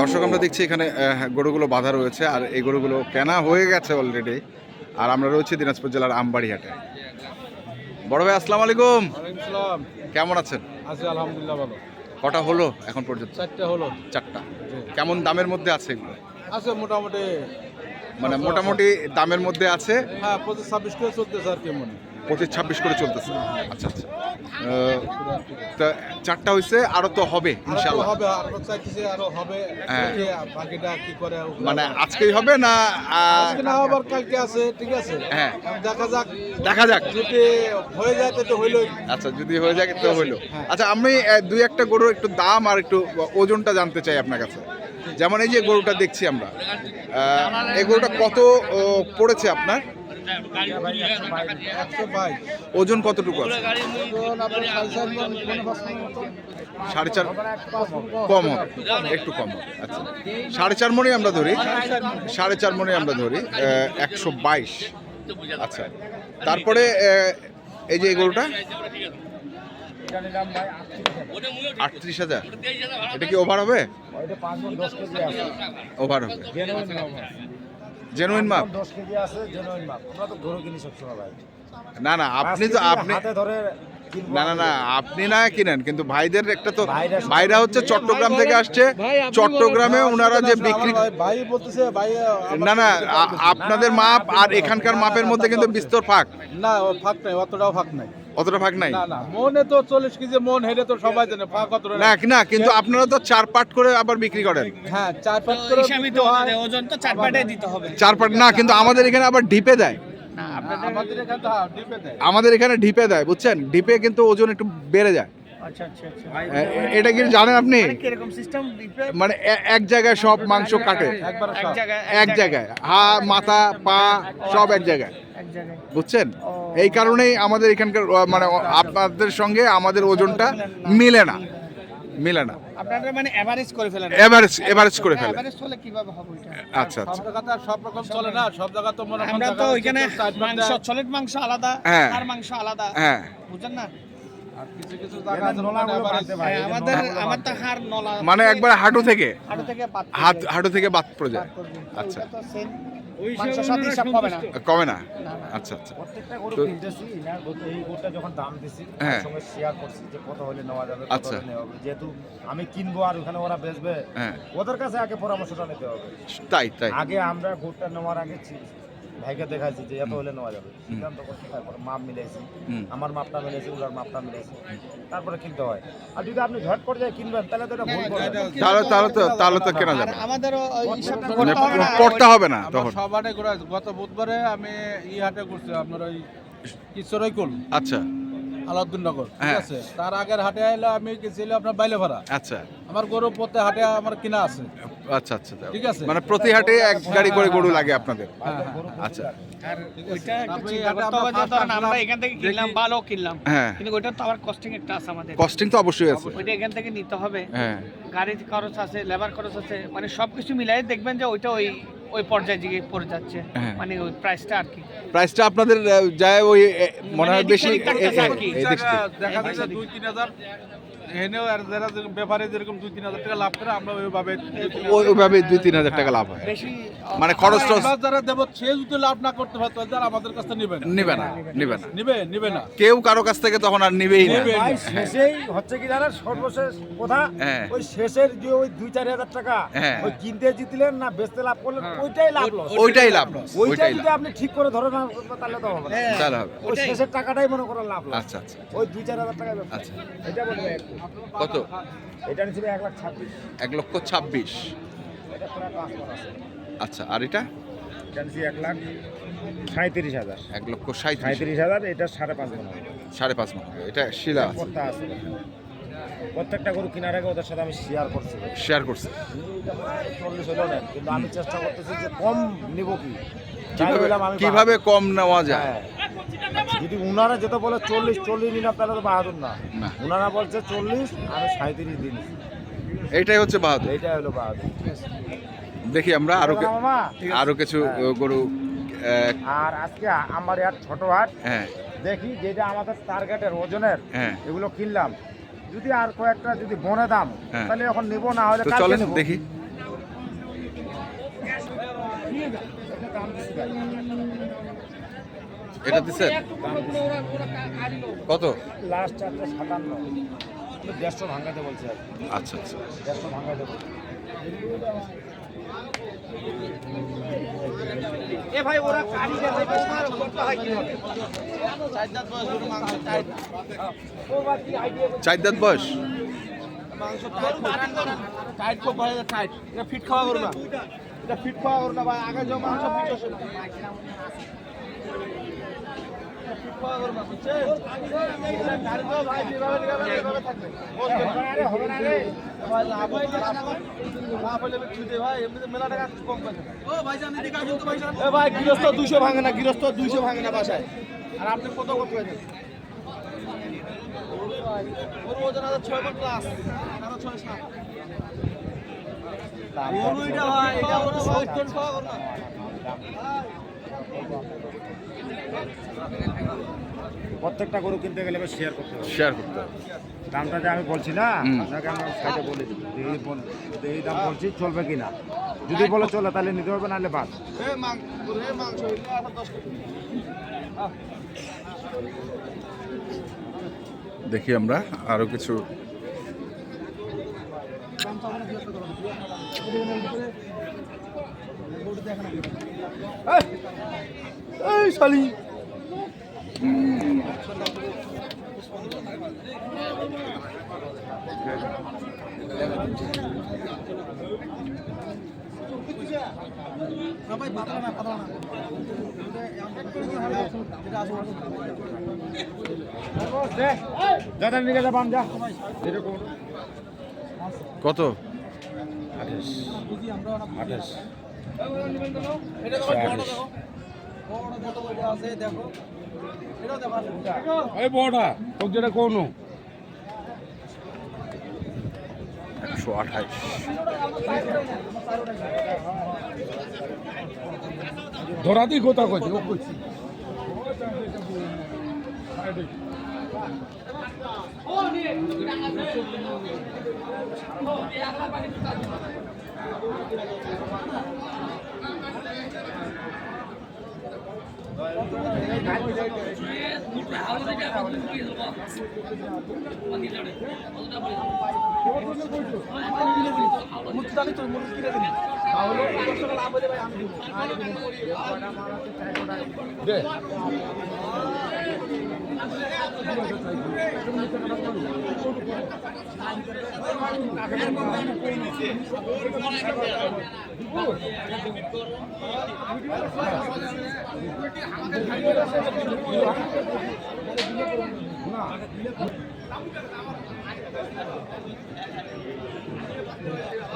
দর্শক আমরা দেখছি এখানে গরুগুলো বাঁধা রয়েছে আর এই গরুগুলো কেনা হয়ে গেছে অলরেডি আর আমরা রয়েছি দিনাজপুর জেলার আমবাড়িহাটে। বড় ভাই আসসালামু আলাইকুম। কেমন আছেন? আছে আলহামদুলিল্লাহ ভালো। কটা হলো এখন পর্যন্ত? চারটে হলো। চারটা। কেমন দামের মধ্যে আছে এগুলো? আছে মোটামুটি মানে মোটামুটি দামের মধ্যে আছে? হ্যাঁ পঁচিশ ছাব্বিশ করে চলতেছে আর কি মনে পঁচিশ ছাব্বিশ করে চলতেছে। আচ্ছা আচ্ছা। তা চারটা হয়েছে আরও তো হবে ইনশাল্লাহ হবে আরও হবে। হ্যাঁ। বাকিটা কি করে মানে আজকেই হবে না আজকে না আবার কালকে আছে ঠিক আছে? হ্যাঁ। দেখা যাক। দেখা যাক। যদি হয়ে যায় তো হইলোই। আচ্ছা যদি হয়ে যায় তো হইল। আচ্ছা আমি দুই একটা গরুর একটু দাম আর একটু ওজনটা জানতে চাই আপনার কাছে। যেমন এই যে গরুটা দেখছি আমরা এই গরুটা কত পড়েছে আপনার? ওজন কতটুকু আছে? সাড়ে চার কম একটু কম আচ্ছা। সাড়ে চার মনে আমরা ধরি সাড়ে চার মনে আমরা ধরি একশো বাইশ। আচ্ছা তারপরে এই যে গরুটা? আটত্রিশ হাজার। এটা কি ওভার হবে? ওভার হবে। জেনুইন মাপ। জেনুইন মাপ। দশ কেজি আছে জেনুইন মাপ। আমরা তো গরু কিনি সবসময় ভাই। না না আপনি তো আপনি হাতে ধরে না না না আপনি না কিনেন কিন্তু ভাইদের একটা তো ভাইরা হচ্ছে চট্টগ্রাম থেকে আসছে। চট্টগ্রামে ওনারা যে বিক্রি ভাই বলতেছে ভাই না না আপনাদের মাপ আর এখানকার মাপের মধ্যে কিন্তু বিস্তর ফাঁক। না ও ফাঁক নাই অতটাও ফাঁক নাই। অতটা ভাগ নাই? না না মনে তো চল্লিশ কেজি মন হেরে তো সবাই জানে ভাগ অতটা না না কিন্তু আপনারা তো চার পাট করে আবার বিক্রি করেন। হ্যাঁ চার পাট করে হিসাবই তো ওজন তো চার পাটে দিতে হবে। চার পাট না কিন্তু আমাদের এখানে আবার ঢিপে দেয়। আমাদের এখানে তো হ্যাঁ, ডিপে দেয়। আমাদের এখানে ঢিপে দেয় বুঝছেন? ঢিপে কিন্তু ওজন একটু বেড়ে যায়। আচ্ছা আচ্ছা আচ্ছা। এটা কি জানেন আপনি? মানে এক জায়গায় সব মাংস কাটে। এক জায়গায় এক হা মাথা পা সব এক জায়গায়। বুঝছেন? এই কারণেই আমাদের এখানকার মানে আপনাদের সঙ্গে আমাদের ওজনটা মিলে না। মিলে না। আপনারা মানে এভারেজ করে ফেলেন। এভারেজ এভারেজ করে ফেলে এভারেজ হলে কীভাবে হবে ওইটা? আচ্ছা সব আচ্ছা জায়গাতে আর সব রকম চলে না সব জায়গা তো মনে আমরা তো জায়গা ওইখানে হচ্ছে চার পাঁচ মাংস আলাদা হ্যাঁ। আর মাংস আলাদা। হ্যাঁ। বুঝছেন না? মানে হ্যাঁ, মানে একবার হাঁটু থেকে? হাড়ু থেকে বাদ হাঁটু থেকে বাদ পড়ে যায়। আচ্ছা। কমে না? আচ্ছা আচ্ছা। যখন দাম দিছি হ্যাঁ। তার সঙ্গে শেয়ার করছি যে কত হলে নেওয়া যাবে আচ্ছা। হলে নেওয়া হবে যেহেতু আমি কিনবো আর ওখানে ওরা বেচবে হ্যাঁ। ওদের কাছে আগে পরামর্শটা নিতে হবে। তাই তাই। আগে আমরা গরুটা নেওয়ার আগে ভাইকে দেখাইছি যে এত হলে নেওয়া যাবে। সিদ্ধান্ত করছি তারপর মাপ মিলাইছি। আমার মাপটা মিলাইছি ওনার মাপটা মিলাইছি। তারপরে কিনতে হয়। আর যদি আপনি ঝট করে যায় কিনবেন তাহলে তো এটা ভুল করবেন তাহলে তাহলে তো তাহলে তো কেনা যাবে। আমাদেরও মানে করতে হবে না। পড়তে হবে না তখন। সব হাটে গত বুধবারে আমি ই হাটে করছি আপনার ওই কিশোরৈকুল আচ্ছা। আলাউদ্দিননগর ঠিক হ্যাঁ। আছে? তার আগের হাটে এলো আমি গেছিলাম আপনার বাইলে ভাড়া আচ্ছা। আমার গরু প্রত্যেক হাটে আমার কিনা আছে। আচ্ছা আচ্ছা ঠিক আছে। মানে প্রতি হাটে এক গাড়ি করে গরু লাগে আপনাদের? হ্যাঁ, হ্যাঁ। আচ্ছা। আর ওইটা আমরা এখান থেকে কিনলাম ভালো কিনলাম। হ্যাঁ। কিন্তু ওইটা তো আবার কস্টিং একটা আছে আমাদের। কস্টিং তো অবশ্যই আছে। ওইটা এখান থেকে নিতে হবে। হ্যাঁ। গাড়ির খরচ আছে লেবার খরচ আছে মানে সবকিছু মিলাই দেখবেন যে ওইটা ওই ওই পর্যায়ে গিয়ে পড়ে যাচ্ছে। হ্যাঁ। মানে ওই প্রাইসটা আর কি। প্রাইসটা আপনাদের যায় ওই মনে হয় বেশি আর কি। এই দিক থেকে। জায়গা- দেখা যাচ্ছে দুই তিন হাজার। এনেও আর যারা ব্যাপারে যেরকম দুই তিন হাজার টাকা লাভ করে আমরা ওইভাবে ওই- ওইভাবে দুই তিন হাজার টাকা লাভ হয়। বেশি মানে খরচ টরচ যারা দেব সে যদি লাভ না করতে পারে তাহলে তারা আমাদের কাছ থেকে নিবে না। নিবে না নিবে না। নিবে নিবে না। কেউ কারও কাছ থেকে তখন আর নিবেই না। নিবে। ভাই শেষেই হচ্ছে কি জানেন? সর্বশেষ কথা হ্যাঁ। ওই শেষের যে ওই দুই চার হাজার টাকা হ্যাঁ। ওই কিনতে জিতলেন না বেচতে লাভ করলেন ওইটাই লাভ লস। ওইটাই লাভ ওইটা ওইটাই যদি আপনি ঠিক করে ধরে না তাহলে তো হবে তাহলে হবে। ওই শেষের টাকাটাই মনে করেন লাভ লস। আচ্ছা আচ্ছা ওই দুই চার হাজার টাকা। আচ্ছা। এটা বলব কত? এটা নিচ্ছিল এক লাখ ছাব্বিশ। এক লক্ষ ছাব্বিশ। এটা পুরো কাজ করা আছে। আচ্ছা আর এটা? এক লাখ সাঁত্রিশ হাজার। এক লক্ষ সাঁত্রিশ হাজার। এটা সাড়ে পাঁচ মন সাড়ে পাঁচ মাস এটা শিলা আছে। আছে। প্রত্যেকটা গরু কেনার আগে ওদের সাথে আমি শেয়ার করছি। শেয়ার করছে। চল্লিশ হলেও নেন কিন্তু আমি চেষ্টা করতেছি যে কম নিব কি? কীভাবে কম নেওয়া যায়? হ্যাঁ। যদি উনারা যেটা বলে চল্লিশ চল্লিশ নিলাম তাহলে তো বাহাদুর না। না। উনারা বলছে চল্লিশ আমি সাঁত্রিশ দিন। এটাই হচ্ছে বাহাদুর এইটাই হলো বাহাদুর দেখি আমরা আরও আরও কিছু হ্যাঁ। গরু আর আজকে আমার হাট ছোট হাট হ্যাঁ। দেখি যেটা আমাদের টার্গেটের ওজনের হ্যাঁ। এগুলো কিনলাম। যদি আর কয়েকটা যদি বনে দাম হ্যাঁ। তাহলে এখন নেব না হলে চলেন দেখি। এটা দিচ্ছেন কত? লাস্ট চারটে সাতান্ন। দেড়শো ভাঙাতে বলছি। আচ্ছা আচ্ছা। দেড়শো ভাঙাতে বলছি। এ ভাই ওরা কারি যাবে তোমার করতে হয় কি হবে চার দাঁত বয়স? টাইট খুব ভালো টাইট এটা ফিট খাওয়া করো না। এটা ফিট খাওয়া করো না ভাই। আগে যে মাংস ফিট না ভাই গৃহস্থ 200 ভাঙে না গৃহস্থ 200 ভাঙে না বাসায় আর আপনি কত কত পাইছেন ওর ওজন আছে 6 মণ প্লাস আরও 6 সাত গরু এটা ওর 70 খাওয়া করো না প্রত্যেকটা গরু কিনতে গেলে এবার শেয়ার করতে হবে। শেয়ার করতে হবে। দামটা যে আমি বলছি না আপনাকে আমি সাইডে বলে দিই এই দাম বলছি চলবে কি না যদি বলে চলে তাহলে নিতে হবে নাহলে বাদ। এ মাংস এ মাংস এটা আরও 10 কেজি দেখি আমরা আরও কিছু। এই শালি। সবাই পাতলা না পাতলা না দাদা নিয়ে যা বাম যা। এরকম কত আঠাশ। আঠাশ। একশো আঠাইশ। ধরাতেই কথা কইছি ও কইছি মুক্তি দালি তো মুক্তি কিনে দিন তাহলে কত টাকা লাভ হয়ে ভাই আমি দিব দে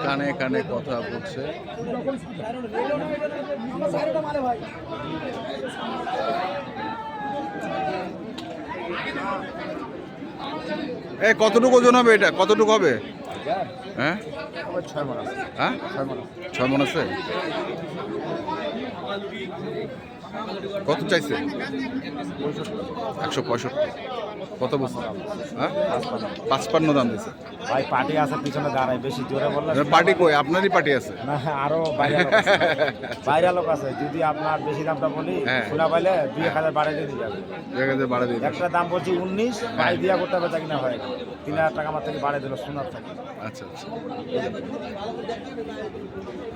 কানে কানে কথা বলছে। এ কতটুকু ওজন হবে এটা? কতটুকু হবে? হ্যাঁ? হ্যাঁ? ছয় মন আছে। কত চাইছে? একশো পঁয়ষট্টি। কত বছর? হ্যাঁ? পাঁচপান্ন দাম দিছে। ভাই পার্টি আছে পিছনে দাঁড়ায় বেশি জোরে বললে পার্টি কই? আপনারই পার্টি আছে? না আরও বাইরে লোক আছে। যদি আপনার বেশি দামটা বলি হ্যাঁ। শোনা পাইলে দুই এক হাজার বাড়াই দিয়ে যাবে জায়গাতে বাড়া দিয়ে একটা দাম বলছি উনিশ বাই দিয়া করতে হবে তা কিনা হয়। তিন হাজার টাকা আমার থেকে বাড়াই দিল শোনার থাকে। আচ্ছা আচ্ছা।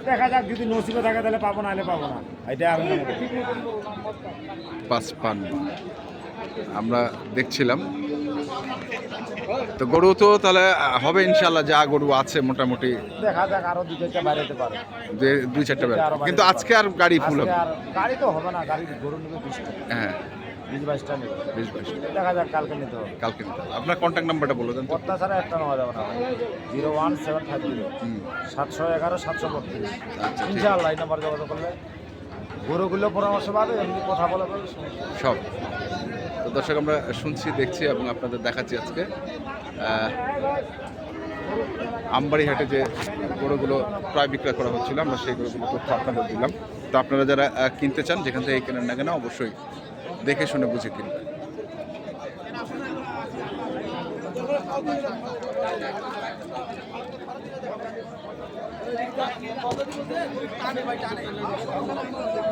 দেখা যাক যদি নসিবে থাকে তাহলে পাবো না হলে পাবো না। এটা আমি। পাঁচপান্ন। আমরা দেখছিলাম। তো গরু তো তাহলে হবে ইনশাল্লাহ যা গরু আছে মোটামুটি। দেখা যাক আরও দুই চারটা বাড়াইতে পারে। যে- দুই চারটা কিন্তু আজকে আর গাড়ি ফুল হবে। গাড়ি তো হবে না গাড়ি গরু নেবে হ্যাঁ। বিশ বাইশটা নেবে। বিশ বাইশ দেখা যাক কালকে নিতে হবে। কালকে নিতে হবে। আপনার কন্ট্যাক্ট নাম্বারটা বলে দেন পত্তা ছাড়া একটা নেওয়া যাবে না। Zero one seven five zero. সাতশো এগারো সাতশো বত্রিশ। আচ্ছা ঠিক ইনশাআল্লাহ এই নাম্বার যোগাযোগ করলে। গরুগুলো পরামর্শ পাবে এমনি কথা বলা সব। দর্শক, আমরা শুনছি, দেখছি এবং আপনাদের দেখাচ্ছি আজকে আমবাড়ি হাটে যে গরুগুলো প্রায় বিক্রয় করা হচ্ছিল, আমরা সেই গরুগুলো তথ্য আপনাদের দিলাম। তো আপনারা যারা কিনতে চান, যেখান থেকে কেনেন না কেন, অবশ্যই দেখে শুনে বুঝে কিনবেন। মানে বাইরে থেকে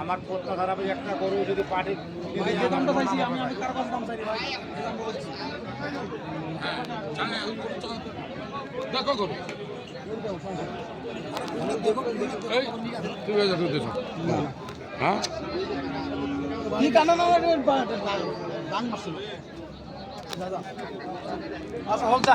আমার পত্র খারাপ একটা গরু যদি পাটি কি মারছিল আচ্ছা হোক যা।